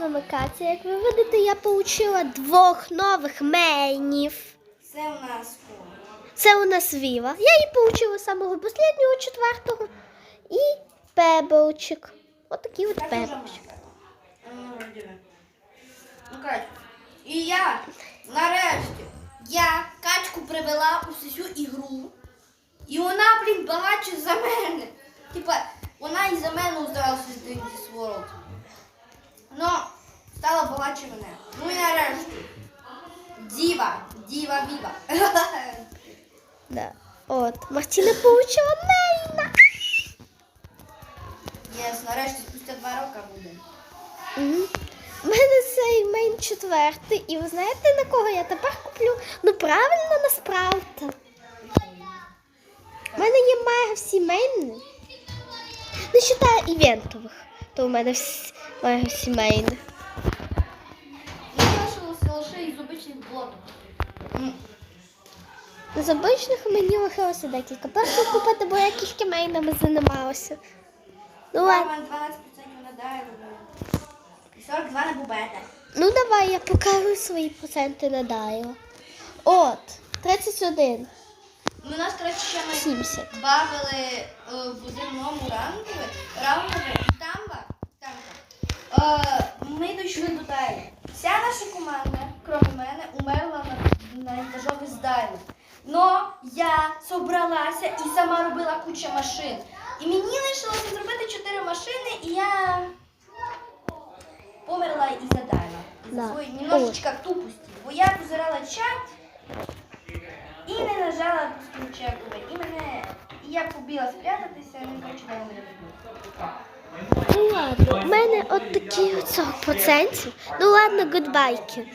вимикатися. Як ви видите, я отримала двох нових мейнів. Це у нас Це у нас Віва. Я її получила з самого останнього четвертого. І пебелчик. Отакий от теж пебелчик. Ну, коротше. І я нарешті я качку привела у всю ігру. І вона, блін, багатша за мене. Типа, вона і за мене здавалася з This Ну, стала багатше мене. Ну і нарешті. Діва, діва віва. Да. От. Мартіна получила мейна. Єс, нарешті спустя два роки буде. Мгм. У мене цей мейн четвертий. І ви знаєте, на кого я тепер куплю? Ну правильно на спраута. У мене є майже всі мейни. Не вважаю івентових. То у мене всі, мейни. І залишилося лише із обичних. М, З обичних мені лишилося декілька. Просто купити, бо я кілька мейнами займалася. Ну У ладно. 12% надає. 42 на бубета. Ну давай я покажу свої проценти на Дайо. От, 31, Ну, у нас, коротше, ще ми 70. бавили е, в земному раунді, раунді, і там, ми дійшли до Дайлу. Вся наша команда, крім мене, умерла на, на етажові з Дайлу. Но я собралася і сама робила кучу машин. І мені лишилося зробити чотири машини, і я померла із-за Дайла. Із-за Да. своєї немножечко тупості. Бо я позирала чат і не нажала включекове. І мене. І я побігла спрятатися, і дав мене вбив. Ну ладно, у мене от такі оцього 40%. Ну ладно, гудбайки.